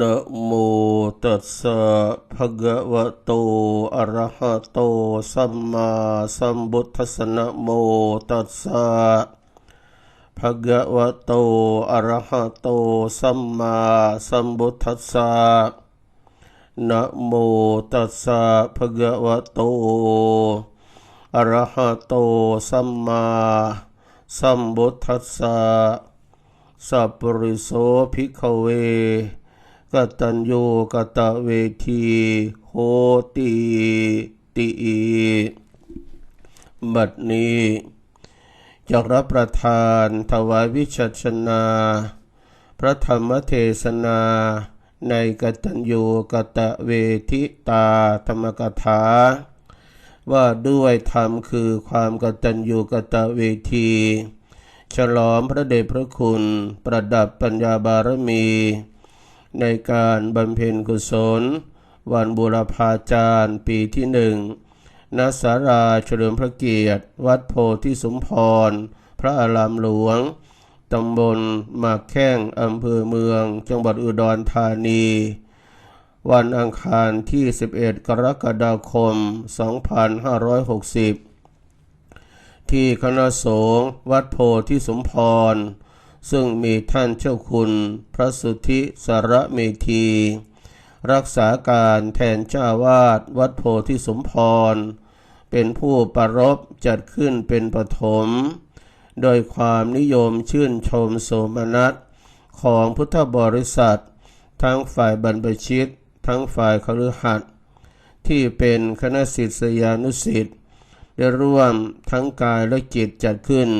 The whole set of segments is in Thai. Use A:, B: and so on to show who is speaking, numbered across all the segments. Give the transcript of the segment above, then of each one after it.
A: นะโมตัสสะภะคะวะโต อะระหะโต สัมมาสัมพุทธัสสะนะโมตัสสะภะคะวะโต อะระหะโต สัมมาสัมพุทธัสสะนะโมตัสสะภะคะวะโต อะระหะโต สัมมาสัมพุทธัสสะสัพปริโสภิกขเว กตัญญูกตเวทีโหติติบัดนี้จะรับประทานถวายวิชัชนา พระธรรมเทศนาในกตัญญูกตเวทิตาธรรมกถา ว่าด้วยธรรมคือความกตัญญูกตเวที ฉลองพระเดชพระคุณประดับปัญญาบารมี ในการบำเพ็ญกุศล วันบูรพาจารย์ปีที่หนึ่งณสาราเฉลิมพระเกียรติ วัดโพธิสมพร พระอารามหลวง ตำบลหมากแข้งอำเภอเมือง จังหวัดอุดรธานี วันอังคารที่ 11 กรกฎาคม 2560 ที่คณะสงฆ์วัดโพธิสมพร ซึ่งมีท่านเจ้าคุณพระสุทธิสารเมธี รักษาการแทนเจ้าวาดวัดโพธิสมพร เป็นผู้ประรบจัดขึ้นเป็นปฐม โดยความนิยมชื่นชมโสมนัสของพุทธบริษัท ทั้งฝ่ายบรรพชิต ทั้งฝ่ายคฤหัสถ์ที่เป็นคณะศิษยานุศิษย์ได้ร่วมทั้งกายและจิตจัดขึ้น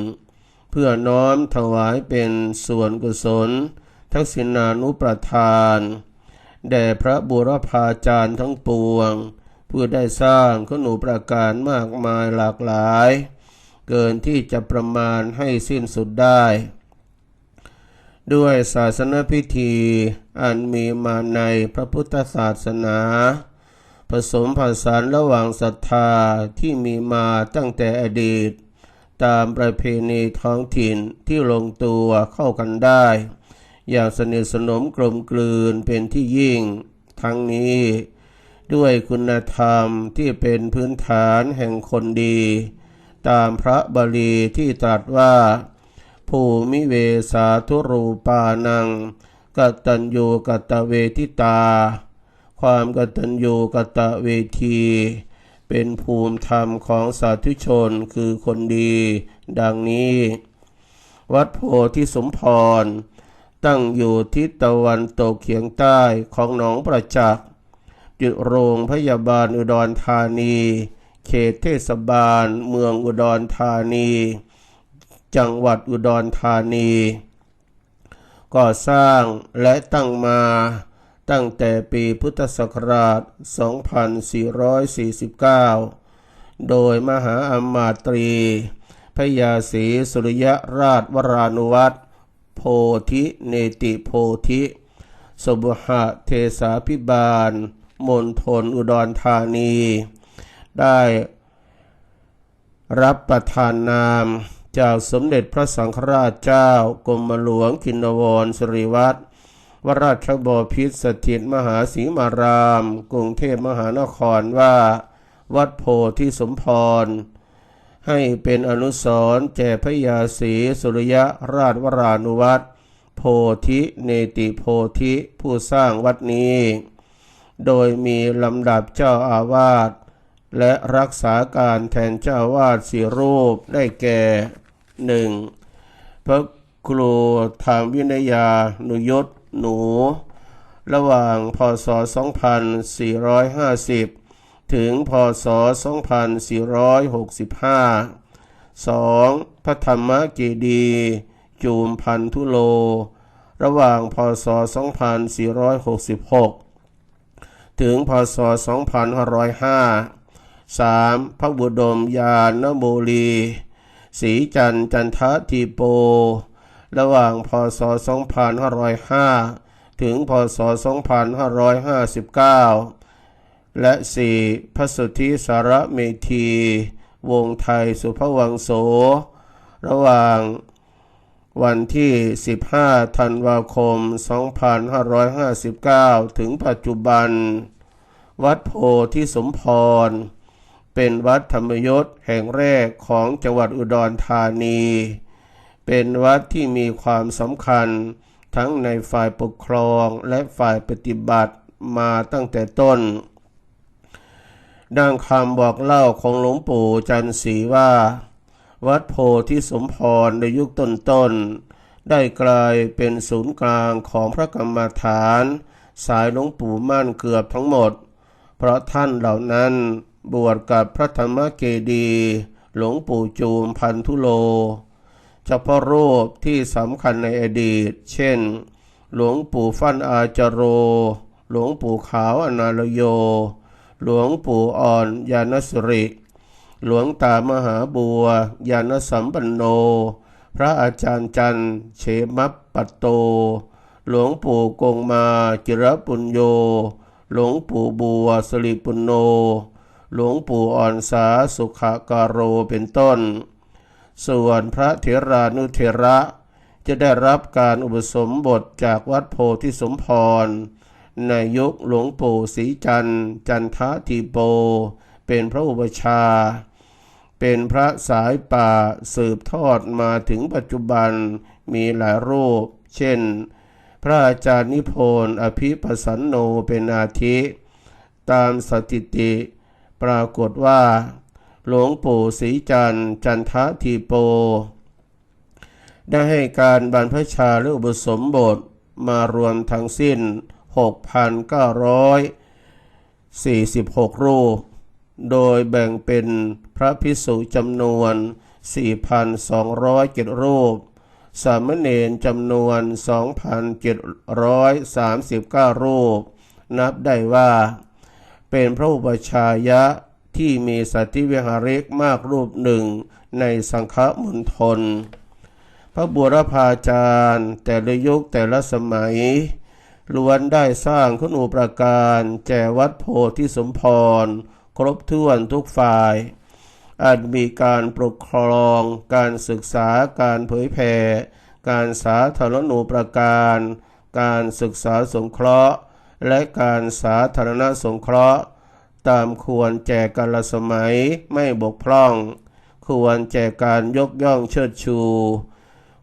A: เพื่อน้อมถวายเป็นส่วนกุศล ทักษิณานุประทาน แด่พระบุรพาจารย์ทั้งปวงเพื่อได้สร้างขนูประการมากมายหลากหลาย เกินที่จะประมาณให้สิ้นสุดได้ ด้วยศาสนพิธีอันมีมาในพระพุทธศาสนา ผสมผสานระหว่างศรัทธาที่มีมาตั้งแต่อดีต ตามประเพณีท้องถิ่นที่ลงตัวเข้ากันได้ อย่างสนิทสนมกลมกลืนเป็นที่ยิ่ง ทั้งนี้ ด้วยคุณธรรมที่เป็นพื้นฐานแห่งคนดี ตามพระบาลีที่ตรัสว่าภูมิเวสาทุรูปานังกตัญญูกตเวทิตา ความกตัญญูกตเวที เป็นภูมิธรรมของสาธุชนคือคนดี ดังนี้ วัดโพธิสมพร ตั้งอยู่ทิศตะวันตกเฉียงใต้ของหนองประจักษ์จุดโรงพยาบาลอุดรธานี เขตเทศบาล เมืองอุดรธานี จังหวัดอุดรธานี ก่อสร้างและตั้งมา ตั้งแต่ปีพุทธศักราช 2449 โดยมหาอมาตรีพระยาศรีสุริยราชวรานุวัตรโพธิเนติโพธิสบุหะเทสาพิบาลมณฑลอุดรธานี ได้รับประทานนามจากสมเด็จพระสังฆราชเจ้ากรมหลวงคินวรสิริวัตร วราชบพิษสถิตมหาศรีมาราม กรุงเทพมหานครว่า วัดโพธิสมพร ให้เป็นอนุสรแก่พระยาศรีสุริยราชวรานุวัตรโพธิเนติโพธิผู้สร้างวัดนี้ โดยมีลำดับเจ้าอาวาสและรักษาการแทนเจ้าวาดสี่รูปได้แก่หนึ่งพระครูทางวินัยานุยศ หนู ระหว่างพศ 2450 ถึงพศ 2465 2. พระธรรมเจดีจูมพันธุโล ระหว่างพศ 2466 ถึงพศ 2505 3. พระบุดมยานโมลีศรีจันจันททีโป ระหว่างพศ 2505 ถึง พศ 2559 และ 4. พระสุทธิสารเมธี วงไทยสุภวังโส ระหว่างวันที่ 15 ธันวาคม 2559 ถึงปัจจุบัน วัดโพธิสมพร เป็นวัดธรรมยศแห่งแรกของจังหวัดอุดรธานี เป็นวัดที่มีความสำคัญ ทั้งในฝ่ายปกครองและฝ่ายปฏิบัติมาตั้งแต่ต้น ดังคำบอกเล่าของหลวงปู่จันศรีว่า วัดโพธิสมพรในยุคต้นๆได้กลายเป็นศูนย์กลางของพระกรรมฐาน สายหลวงปู่มั่นเกือบทั้งหมด เพราะท่านเหล่านั้นบวชกับพระธรรมเกดี หลวงปู่จูมพันธุโล เฉพาะรูปที่สำคัญในอดีต เช่น หลวงปู่ฟั่นอาจโร หลวงปู่ขาวอนาลโย หลวงปู่อ่อนยานสุริ หลวงตามหาบัวยานสัมปันโน พระอาจารย์จันทร์เฉมัปปัตโต หลวงปู่กงมาจิรปุญโย หลวงปู่บัวสริปุณโน หลวงปู่อ่อนสาสุขการโรเป็นต้น ส่วนพระเถรานุเถระ จะได้รับการอุปสมบทจากวัดโพธิสมพร ในยุคหลวงปู่ศรีจันทร์จันททีโป เป็นพระอุปชา เป็นพระสายป่าสืบทอดมาถึงปัจจุบันมีหลายรูป เช่น พระอาจารย์นิพนธ์อภิปสันโนเป็นอาทิ ตามสถิติ ปรากฏว่า หลวงปู่ศรีจันทร์จันททีโป ได้ให้การบรรพชาหรืออุปสมบทมารวมทั้งสิ้น 6,946 รูป โดยแบ่งเป็นพระพิสุจำนวน 4,207 รูป สามเณรจำนวน 2,739 รูป นับได้ว่า เป็นพระอุปชายะ ที่มีสัติวิหาริกมากรูปหนึ่งในสังฆมณฑลพระบุรพาจารย์ แต่ละยุคแต่ละสมัยล้วนได้สร้างคุณูปการแก่วัดโพธิสมพร ครบถ้วนทุกฝ่าย อาจมีการปกครอง การศึกษาการเผยแผ่การสาธารณูปการ การศึกษาสงเคราะห์ และการสาธารณสงเคราะห์ ตามควรแจกกาลสมัยไม่บกพร่อง ควรแจกการยกย่องเชิดชู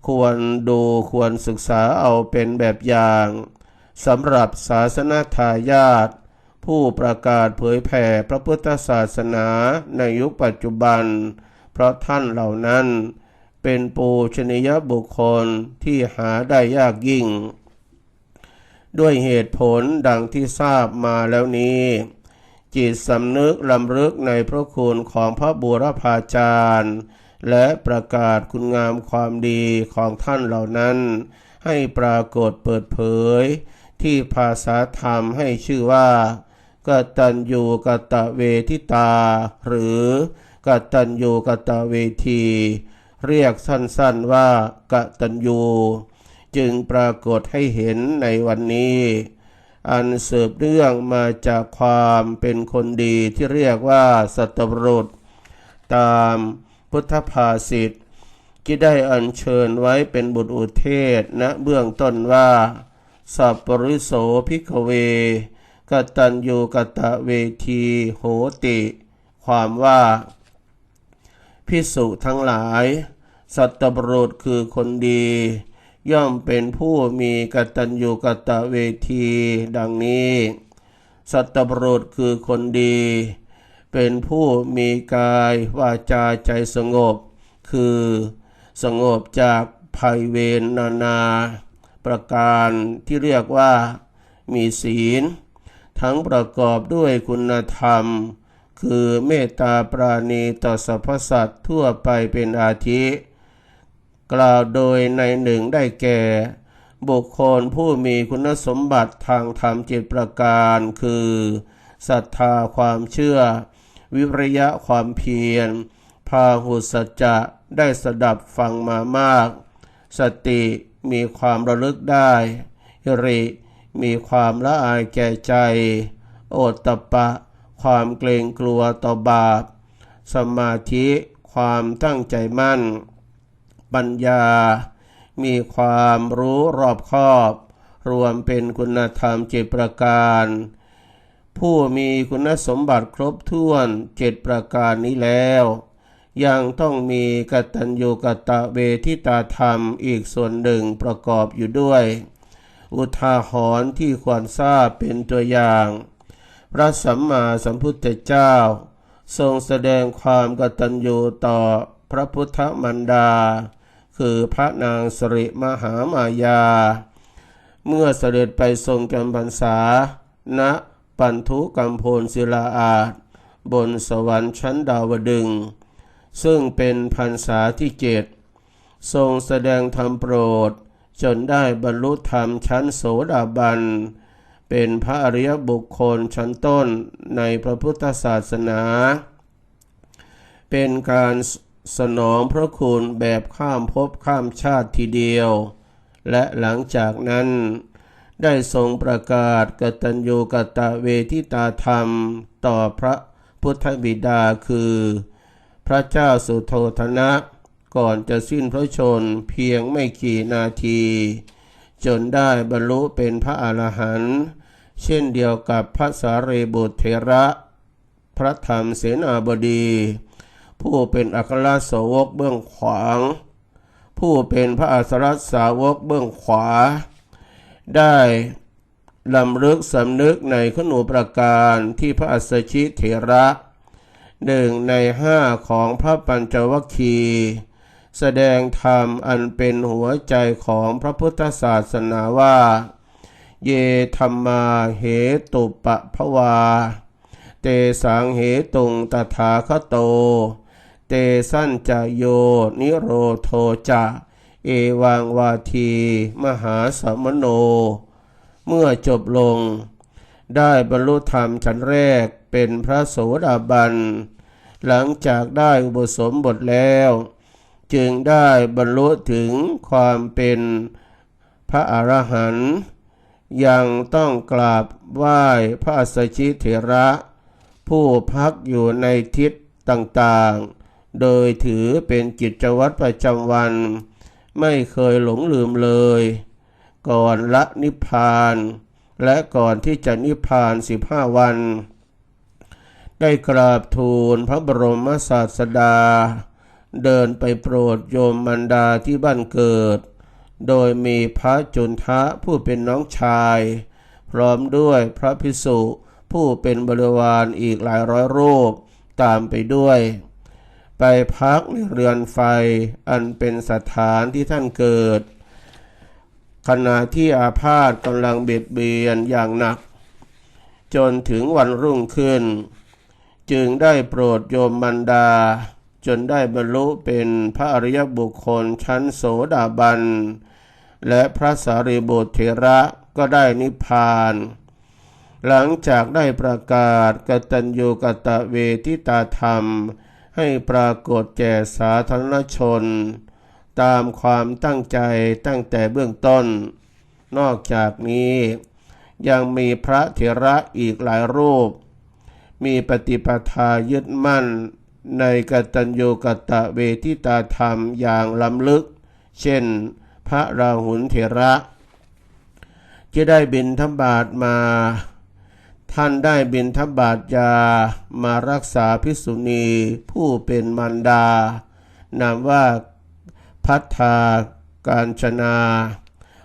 A: ควรดูควรศึกษาเอาเป็นแบบอย่างสำหรับศาสนาทายาทผู้ประกาศเผยแผ่พระพุทธศาสนาในยุคปัจจุบัน เพราะท่านเหล่านั้น เป็นปูชนียบุคคลที่หาได้ยากยิ่ง ด้วยเหตุผลดังที่ทราบมาแล้วนี้ จิตสำนึกลำลึกในพระคุณของพระบูรพาจารย์ และประกาศคุณงามความดีของท่านเหล่านั้น ให้ปรากฏเปิดเผย ที่ภาษาธรรมให้ชื่อว่ากตัญญูกตเวทิตา หรือกตัญญูกตเวที เรียกสั้นๆว่ากตัญญู จึงปรากฏให้เห็นในวันนี้ อันสืบเนื่องมาจากความเป็นคนดีที่เรียกว่าสัตบรุษ ตามพุทธภาษิตที่ได้อัญเชิญไว้เป็นบุตรอุเทศณเบื้องต้นว่าสัพปริโสภิกเวกตัญญูกตเวทีโหติ ความว่าพิสุทั้งหลาย สัตบรุษคือคนดี ย่อมเป็นผู้มีกตัญญูกตเวที ดังนี้ สัตบุรุษคือคนดี เป็นผู้มีกายวาจาใจสงบ คือสงบจากภัยเวรนานา ประการที่เรียกว่า มีศีล ทั้งประกอบด้วยคุณธรรม คือเมตตาปราณีต่อสรรพสัตว์ทั่วไปเป็นอาทิ กล่าวโดยในหนึ่งได้แก่ บุคคลผู้มีคุณสมบัติทางธรรมเจ็ดประการ คือศรัทธาความเชื่อ วิริยะความเพียร พาหุสัจจะได้สดับฟังมามาก สติมีความระลึกได้ฮิริมีความละอายแก่ใจ โอตตปปะ ความเกรงกลัวต่อบาป สมาธิ ความตั้งใจมั่น ปัญญา มีความรู้รอบคอบ รวมเป็นคุณธรรมเจ็ดประการ ผู้มีคุณสมบัติครบถ้วนเจ็ดประการนี้แล้ว ยังต้องมีกตัญญูกตเวทิตาธรรมอีกส่วนหนึ่งประกอบอยู่ด้วย อุทาหรณ์ที่ควรทราบเป็นตัวอย่าง พระสัมมาสัมพุทธเจ้า ทรงแสดงความกตัญญูต่อพระพุทธมันดา คือพระนางสริมหามายา เมื่อเสด็จไปทรงจำพรรษา ณ ปันทุกัมโพลศิลาอาจบนสวรรค์ชั้นดาวดึง ซึ่งเป็นพรรษาที่เจ็ดทรงแสดงธรรมโปรด จนได้บรรลุธรรมชั้นโสดาบัน เป็นพระอริยบุคคลชั้นต้นในพระพุทธศาสนา เป็นการ สนองพระคุณแบบข้ามภพข้ามชาติทีเดียว และหลังจากนั้น ได้ทรงประกาศกตัญญูกตเวทิตาธรรม ต่อพระพุทธบิดาคือ พระเจ้าสุโธธนะก่อนจะสิ้นพระชนเพียงไม่กี่นาที จนได้บรรลุเป็นพระอรหันต์เช่นเดียวกับพระสารีบุตรเถระ พระธรรมเสนาบดี ผู้เป็นอัครสาวกเบื้องขวาง ผู้เป็นพระอัสรสาวกเบื้องขวา ได้ลำลึกสำนึกในขนูประการที่พระอัสชิเถระหนึ่งในห้าของพระปัญจวัคคีแสดงธรรมอันเป็นหัวใจของพระพุทธศาสนาว่า เยธรรมาเหตุปะภวา เตสังเหตุงตถาคโต เตสัญจโยนิโรโทจะ เอวังวาที มหาสมโน เมื่อจบลง ได้บรรลุธรรมชั้นแรกเป็นพระโสดาบัน หลังจากได้อุปสมบทแล้ว จึงได้บรรลุถึงความเป็นพระอรหันต์ยังต้องกราบไหว้พระสชิเถระ ผู้พักอยู่ในทิศต่างๆ โดยถือเป็นกิจวัตรประจำวัน ไม่เคยหลงลืมเลย ก่อนละนิพพาน และก่อนที่จะนิพพานสิบห้าวัน ได้กราบทูลพระบรมศาสดา เดินไปโปรดโยมมันดาที่บ้านเกิด โดยมีพระจุนทะผู้เป็นน้องชาย พร้อมด้วยพระพิสุผู้เป็นบริวารอีกหลายร้อยรูปตามไปด้วย ไปพักในเรือนไฟอันเป็นสถานที่ท่านเกิด ขณะที่อาพาธกำลังเบียดเบียนอย่างหนัก จนถึงวันรุ่งขึ้น จึงได้โปรดโยมมันดา จนได้บรรลุเป็นพระอริยบุคคลชั้นโสดาบัน และพระสารีบุตรเถระก็ได้นิพพานหลังจากได้ประกาศกตัญญูกตเวทิตาธรรม ให้ปรากฏแก่สาธารณชน ตามความตั้งใจตั้งแต่เบื้องต้น นอกจากนี้ยังมีพระเถระอีกหลายรูป มีปฏิปทายึดมั่น ในกตัญญูกตเวทิตาธรรมอย่างล้ำลึก เช่น พระราหุลเถระ ที่ได้บินทบาทมา ท่านได้บินทบาทยามารักษาภิกษุณีผู้เป็นมารดา นามว่าพัฒาการชนา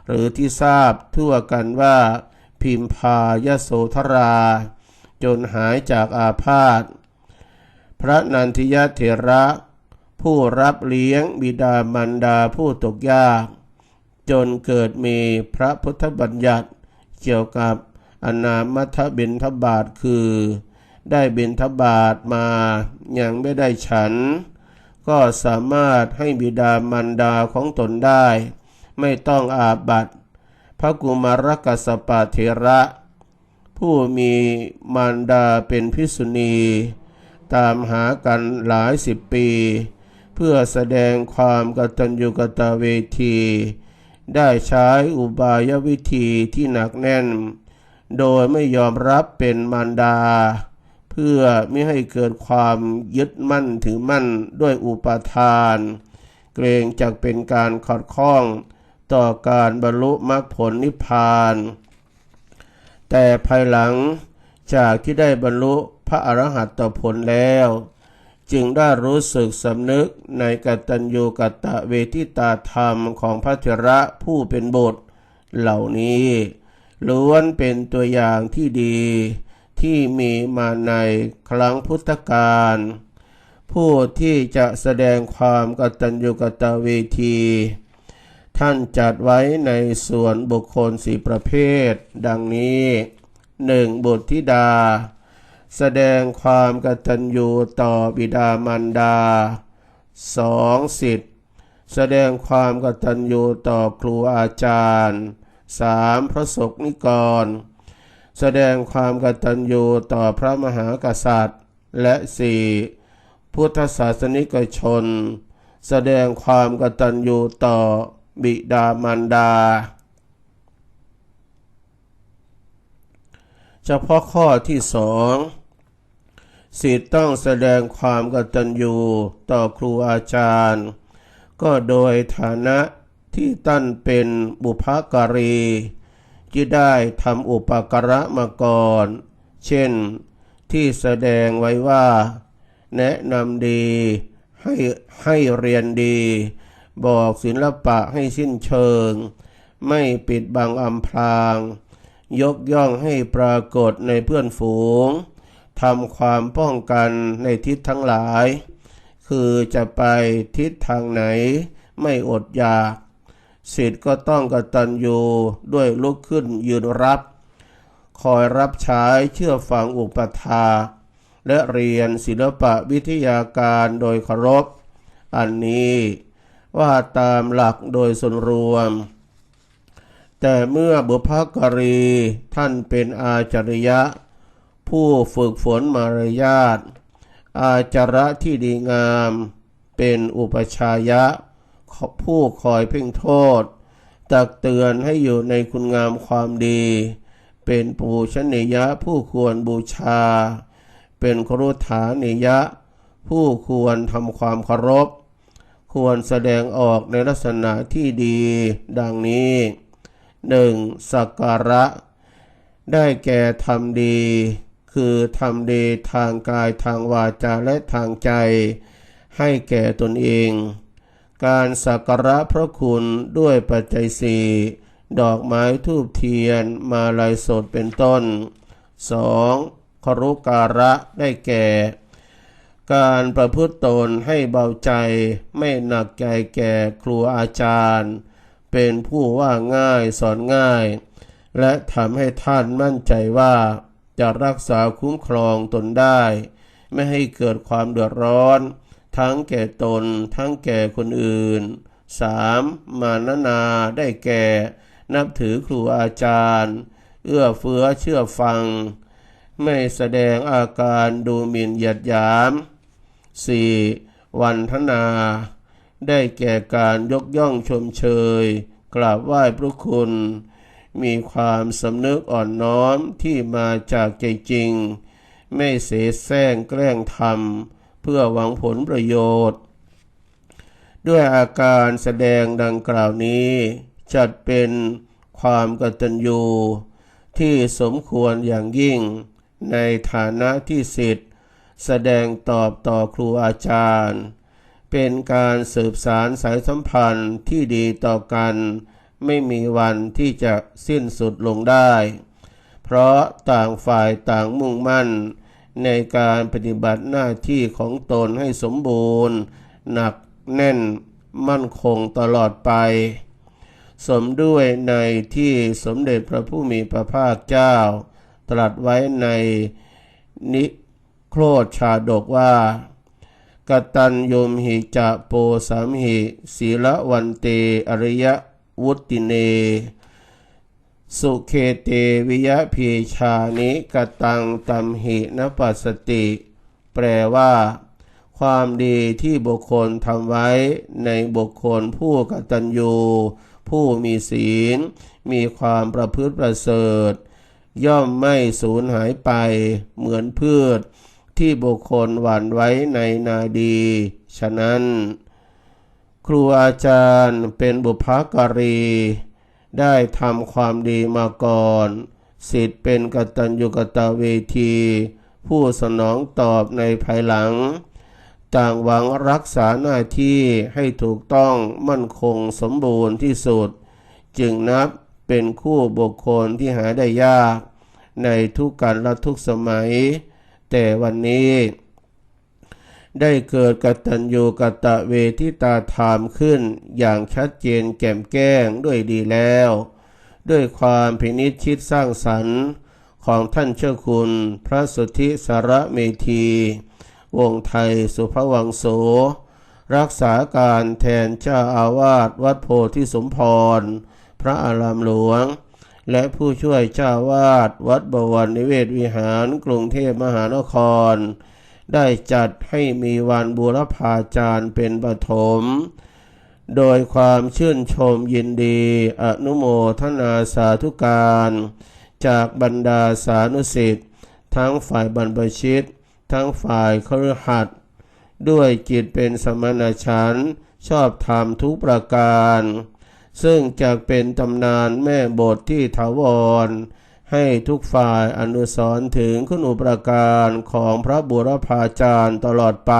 A: หรือที่ทราบทั่วกันว่าพิมพายโสธรา จนหายจากอาพาธ พระนันทิยเถระ ผู้รับเลี้ยงบิดามารดาผู้ตกยาก จนเกิดมีพระพุทธบัญญัติเกี่ยวกับ อนามัทบินทบาทคือ ได้บินทบาทมายังไม่ได้ฉัน ก็สามารถให้บิดามารดาของตนได้ ไม่ต้องอาบัตพระกุมารกัสปะเถระ ผู้มีมารดาเป็นพิกษุณี ตามหากันหลายสิบปี เพื่อแสดงความกตัญญูกตเวที ได้ใช้อุบายวิธีที่หนักแน่น โดยไม่ยอมรับเป็นมารดา เพื่อไม่ให้เกิดความยึดมั่นถือมั่นด้วยอุปาทาน เกรงจะเป็นการขัดข้องต่อการบรรลุมรรคผลนิพพาน แต่ภายหลังจากที่ได้บรรลุพระอรหัตผลแล้ว จึงได้รู้สึกสำนึกในกตัญญูกตเวทิตาธรรมของพระเถระผู้เป็นบุตรเหล่านี้ ล้วนเป็นตัวอย่างที่ดีที่มีมาในครั้งพุทธกาลผู้ที่จะแสดงความกตัญญูกตเวที ท่านจัดไว้ในส่วนบุคคลสี่ประเภท ดังนี้หนึ่งบุตรธิดา แสดงความกตัญญูต่อบิดามารดาสองสิทธิ์แสดงความกตัญญูต่อครูอาจารย์ สามพระสกนิกร แสดงความกตัญญูต่อพระมหากษัตริย์ และสี่พุทธศาสนิกชน แสดงความกตัญญูต่อบิดามารดา เฉพาะข้อที่สองสิทธิ์ต้องแสดงความกตัญญูต่อครูอาจารย์ ก็โดยฐานะ ที่ตั้นเป็นบุพการีที่ได้ทำอุปการะมาก่อน เช่นที่แสดงไว้ว่า แนะนำดีให้ให้เรียนดี บอกศิลปะให้สิ้นเชิง ไม่ปิดบังอำพราง ยกย่องให้ปรากฏในเพื่อนฝูงทำความป้องกันในทิศทั้งหลาย คือจะไปทิศทางไหนไม่อดอยาก สิทธิ์ก็ต้องกตัญญูด้วยลุกขึ้นยืนรับ คอยรับใช้เชื่อฟังอุปถาและเรียนศิลปะวิทยาการโดยเคารพ อันนี้ว่าตามหลักโดยส่วนรวม แต่เมื่อบุพกรีท่านเป็นอาจาริยะ ผู้ฝึกฝนมารยาทอาจระที่ดีงามเป็นอุปชายะ ผู้คอยเพ่งโทษ ตักเตือนให้อยู่ในคุณงามความดี เป็นปูชนียะผู้ควรบูชา เป็นครุฐานิยะ ผู้ควรทำความเคารพ ควรแสดงออกในลักษณะที่ดี ดังนี้หนึ่งสักการะ ได้แก่ทำดี คือทำดีทางกายทางวาจาและทางใจ ให้แก่ตนเอง การสักการะพระคุณด้วยปัจจัยสี่ดอกไม้ทูบเทียนมาลายสดเป็นต้น 2. ครุการะได้แก่ การประพฤติตนให้เบาใจไม่หนักใจแก่ครูอาจารย์ เป็นผู้ว่าง่ายสอนง่าย และทำให้ท่านมั่นใจว่าจะรักษาคุ้มครองตนได้ ไม่ให้เกิดความเดือดร้อน ทั้งแก่ตน ทั้งแก่คนอื่น 3. มานานาได้แก่ นับถือครูอาจารย์ เอื้อเฟื้อเชื่อฟัง ไม่แสดงอาการดูหมิ่นหยียดหยาม 4. วันทนา ได้แก่การยกย่องชมเชย กราบไหว้พระคุณ มีความสำนึกอ่อนน้อมที่มาจากใจจริง ไม่เสแสร้งแกล้งทำ เพื่อหวังผลประโยชน์ ด้วยอาการแสดงดังกล่าวนี้ จัดเป็นความกตัญญูที่สมควรอย่างยิ่ง ในฐานะที่สิทธิ์แสดงตอบต่อครูอาจารย์ เป็นการสืบสารสายสัมพันธ์ที่ดีต่อกัน ไม่มีวันที่จะสิ้นสุดลงได้ เพราะต่างฝ่ายต่างมุ่งมั่น ในการปฏิบัติหน้าที่ของตนให้สมบูรณ์ หนักแน่นมั่นคงตลอดไป สมด้วยในที่สมเด็จพระผู้มีพระภาคเจ้า ตรัสไว้ในนิโครชาดกว่ากตัญยมหิจะโปสามหิ ศีละวันเต อริยวุติเน สุเคเตวิยะพีชานิกตังตัมหินปัสติ แปลว่า ความดีที่บุคคลทำไว้ในบุคคลผู้กตัญญูผู้มีศีล มีความประพฤติประเสริฐ ย่อมไม่สูญหายไป เหมือนพืช ที่บุคคลหว่านไว้ในนาดี ฉะนั้น ครูอาจารย์เป็นบุพการี ได้ทำความดีมาก่อนสิทธิ์เป็นกตัญญูกตเวที ผู้สนองตอบในภายหลัง ต่างหวังรักษาหน้าที่ให้ถูกต้องมั่นคงสมบูรณ์ที่สุด จึงนับเป็นคู่บุคคลที่หาได้ยาก ในทุกการละทุกสมัย แต่วันนี้ ได้เกิดกตัญญูกตะเวทิตาธรรมขึ้น อย่างชัดเจนแก่มแก้งด้วยดีแล้ว ด้วยความพินิจชิดสร้างสรรค์ของท่านเจ้าคุณ พระสุทธิสารเมธี วงไทยสุภวังโส รักษาการแทนเจ้าอาวาสวัดโพธิสมพร พระอารามหลวง และผู้ช่วยเจ้าวาดวัดบวรนิเวศวิหารกรุงเทพมหานคร ได้จัดให้มีวันบูรพาจารย์เป็นปฐม โดยความชื่นชมยินดี อนุโมทนาสาธุการ จากบรรดาสานุสิทธิ์ทั้งฝ่ายบรรพชิต ทั้งฝ่ายคฤหัสถ์ด้วยจิตเป็นสมณฉันชอบธรรมทุกประการ ซึ่งจะเป็นตำนานแม่บทที่ถาวร ให้ทุกฝ่ายอนุสรถึงคุณอุปการของพระบุรพาจารย์ตลอดไป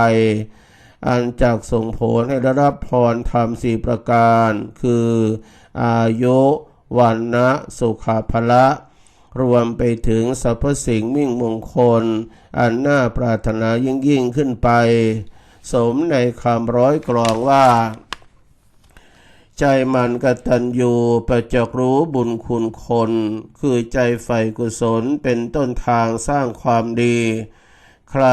A: อันจากส่งผลให้ได้รับพรธรรมสี่ประการ คืออายุวันนะสุขภละรวมไปถึงสรรพสิ่งมิ่งมงคล อันน่าปรารถนายิ่งยิ่งขึ้นไป สมในคำร้อยกรองว่า ใจมันกตัญญูประจักรู้บุญคุณคน คือใจใฝ่กุศลเป็นต้นทางสร้างความดี ใคร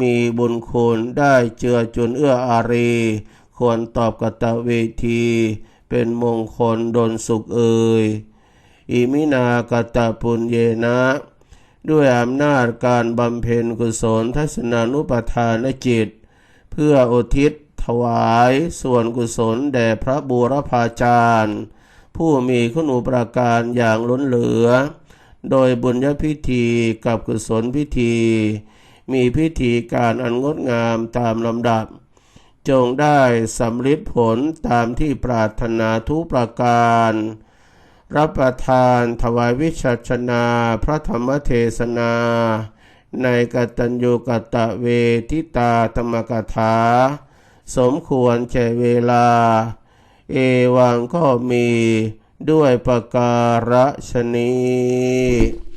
A: มีบุญคุณได้เจือจุนเอื้ออารี ควรตอบกตเวที เป็นมงคลดลสุขเอ่ยอิมินากตปุญเยนะ ด้วยอำนาจการบำเพ็ญกุศลทัศนานุปทานจิต เพื่ออุทิศ ถวายส่วนกุศลแด่พระบูรพาจารย์ ผู้มีคุณอุปการอย่างล้นเหลือ โดยบุญญพิธีกับกุศลพิธี มีพิธีการอันงดงามตามลำดับ จงได้สำลิดผลตามที่ปรารถนาทุกประการ รับประทานถวายวิชัชนาพระธรรมเทศนาในกตัญญูกตะเวทิตาธรรมกถา สมควรแก่เวลา เอวังก็มีด้วยประการฉนี้